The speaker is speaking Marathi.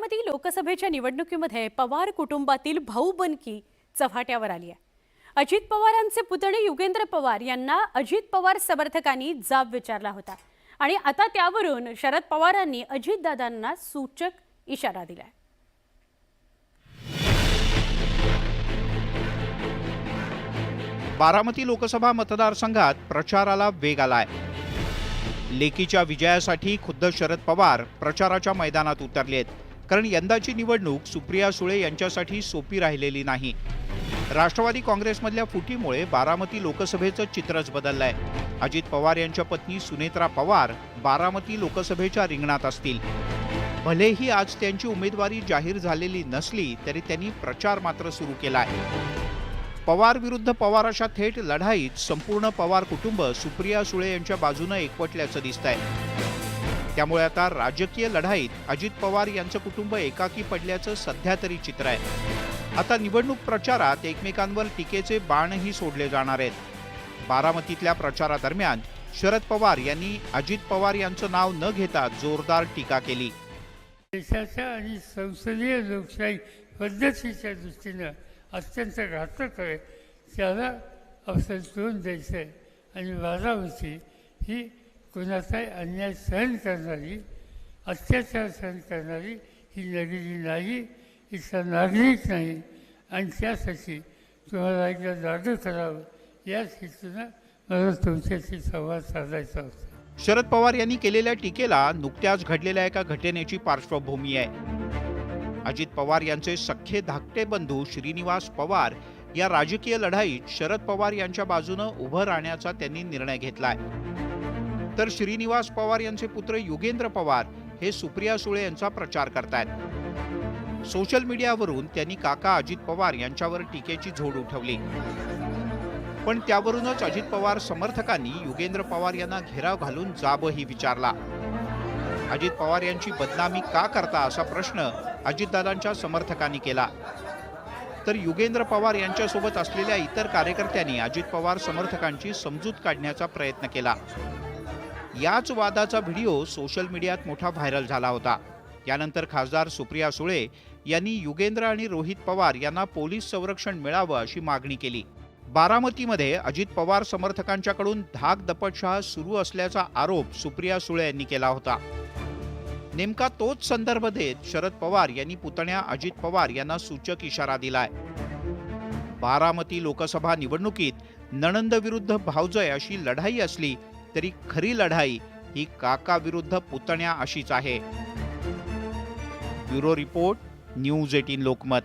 बारामती लोकसभेच्या निवडणुकीमध्ये पवार कुटुंबातील भाऊबंदकी चव्हाट्यावर आली आहे. अजित पवारांचे पुतणे युगेंद्र पवार यांना अजित पवार समर्थकांनी जाब विचारला होता. आणि आता त्यावरून शरद पवारांनी अजितदादांना सूचक इशारा दिला बारामती लोकसभा मतदारसंघात प्रचाराला वेग आलाय. लेकीच्या विजयासाठी खुद्द शरद पवार प्रचाराच्या मैदानात उतरले आहेत कारण यंदाची निवडणूक सुप्रिया सुळे यांच्यासाठी सोपी राहिलेली नाही. राष्ट्रवादी काँग्रेसमधल्या फुटीमुळे बारामती लोकसभेचं चित्रच बदललंय. अजित पवार यांच्या पत्नी सुनेत्रा पवार बारामती लोकसभेच्या रिंगणात असतील. भलेही आज त्यांची उमेदवारी जाहीर झालेली नसली तरी त्यांनी प्रचार मात्र सुरू केलाय. पवार विरुद्ध पवार अशा थेट लढाईत संपूर्ण पवार कुटुंब सुप्रिया सुळे यांच्या बाजूनं एकवटल्याचं दिसतंय. त्यामुळे आता राजकीय लढाईत अजित पवार यांचं कुटुंब एकाकी पडल्याचं सध्या तरी चित्र आहे. आता निवडणूक प्रचारात एकमेकांवर टीकेचे बाणही सोडले जाणार आहेत. बारामतीतल्या प्रचारादरम्यान शरद पवार यांनी अजित पवार यांचं नाव न घेता जोरदार टीका केली. देशाच्या आणि संसदीय लोकशाही पद्धतीच्या दृष्टीनं अत्यंत घातक आहे. त्याला अवसर तोंड द्यायचं आहे आणि बारामती ही कुणाचाही अन्याय सहन करणारी अत्याचार सहन करणारी ही नगरी नाही इथला नागरिक नाही. आणि त्यासाठी तुम्हाला एकदा जागं करावं. याच हेतूनं मला तुमच्याशी संवाद साधायचा होता. शरद पवार यांनी केलेल्या टीकेला नुकत्याच घडलेल्या एका घटनेची पार्श्वभूमी आहे. अजित पवार यांचे सख्खे धाकटे बंधू श्रीनिवास पवार या राजकीय लढाईत शरद पवार यांच्या बाजूनं उभं राहण्याचा त्यांनी निर्णय घेतलाय. तर श्रीनिवास पवार यांचे पुत्र युगेंद्र पवार हे सुप्रिया सुळे यांचा प्रचार करतायत. सोशल मीडियावरून त्यांनी काका अजित पवार यांच्यावर टीकेची झोड उठवली. पण त्यावरूनच अजित पवार समर्थकांनी युगेंद्र पवार यांना घेराव घालून जाबही विचारला. अजित पवार यांची बदनामी का करता असा प्रश्न अजितदादांच्या समर्थकांनी केला. तर युगेंद्र पवार यांच्यासोबत असलेल्या इतर कार्यकर्त्यांनी अजित पवार समर्थकांची समजूत काढण्याचा प्रयत्न केला. याच वादाचा व्हिडिओ सोशल मीडियात मोठा व्हायरल झाला होता. यानंतर खासदार सुप्रिया सुळे यांनी युगेंद्र आणि रोहित पवार यांना पोलीस संरक्षण मिळावं अशी मागणी केली. बारामतीमध्ये अजित पवार समर्थकांच्याकडून धाक दपटशाह सुरू असल्याचा आरोप सुप्रिया सुळे यांनी केला होता. नेमका तोच संदर्भ देत शरद पवार यांनी पुतण्या अजित पवार यांना सूचक इशारा दिलाय. बारामती लोकसभा निवडणुकीत नणंद विरुद्ध भावजय अशी लढाई असली तरी खरी लढाई ही काका विरुद्ध पुतण्या अशीच आहे. Bureau report news eighteen Lokmat.